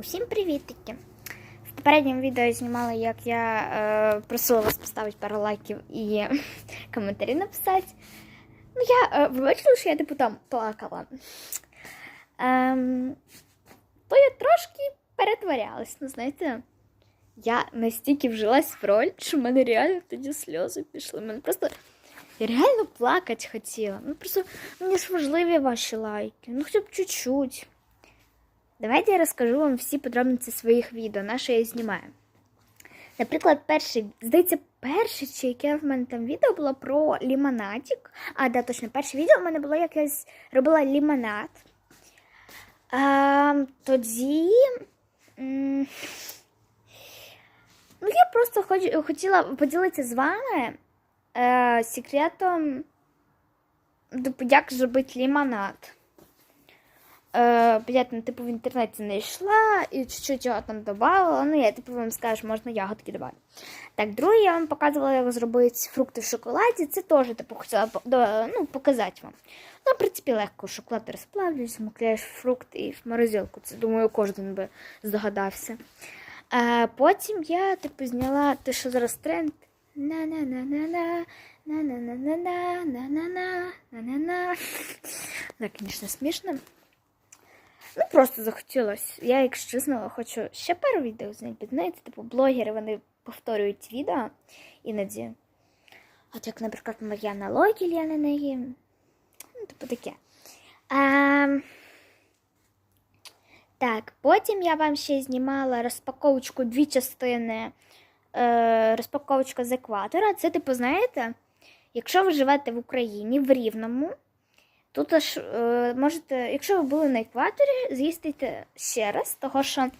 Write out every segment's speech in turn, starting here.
Усім привітики! В попередньому відео я знімала, як я е, просила вас поставити пару лайків і коментарі написати. Ну, я е, ви бачили, що я типу там плакала. Ем, то я трошки перетворялась. Ну, знаєте, я настільки вжилась в роль, що в мене реально тоді сльози пішли. Мене просто я реально плакати хотіла. Ну просто мені ж важливі ваші лайки. Ну хоча б чуть-чуть. Давайте я розкажу вам всі подробиці своїх відео, на що я знімаю. Наприклад, перший, здається, перше, чи яке в мене там відео було про лімонадик. А, да, точно, перше відео в мене було, як я робила лімонад. А, тоді. Ну, я просто хоч- хотіла поділитися з вами е, секретом, як зробити лімонад. Е, понятно, типу в інтернеті знайшла і чуть-чуть його там додавала. Ну, я типу вам скажу, можна ягодки додати. Так, друге, я вам показувала, як зробити фрукти в шоколаді. Це теж типу хотіла ну, показати вам. Ну, в принципі, легко шоколад розплавлюєш, макляєш фрукти і в морозилку. Це, думаю, кожен би здогадався. А потім я типу зняла те, що зараз тренд. На-на-на-на-на, на-на-на-на-на, на-на-на, на-на-на. Так, звісно, смішно. Просто захотілося. Я, якщо чесно, хочу ще пару відео зняти. Знаєте, типу, блогери вони повторюють відео іноді. От як, наприклад, Мар'яна Логіль, я на неї. Ну, типу таке. А, так, потім я вам ще знімала розпаковочку дві частини. Е, розпаковочка з екватора. Це, типу, знаєте, якщо ви живете в Україні в Рівному, тут аж е, можете, якщо ви були на екваторі, з'їздити ще раз, того що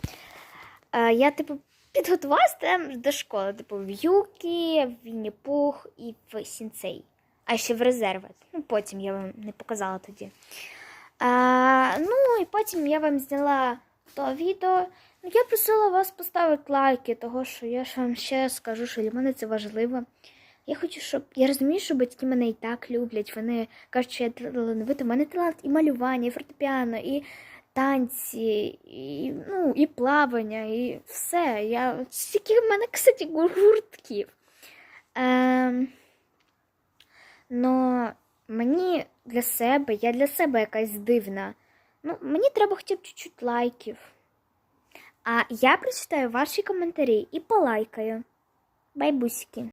е, я, типу, підготувалася до школи, типу, в Юкі, в Вінні-Пух і в Сінцей. А ще в резерви. Ну, потім я вам не показала тоді. А, ну і потім я вам зняла то відео. Ну, я просила вас поставити лайки, того що я ж вам ще скажу, що для мене це важливо. Я хочу, щоб. Я розумію, що батьки мене і так люблять. Вони кажуть, що я талановита. У мене талант і малювання, і фортепіано, і танці, і, ну, і плавання, і все. Я... Стільки в мене, кстати, гуртків. Ем... Но мені для себе, я для себе якась дивна. Ну, мені треба хоча б чуть-чуть лайків. А я прочитаю ваші коментарі і полайкаю. Байбуськи.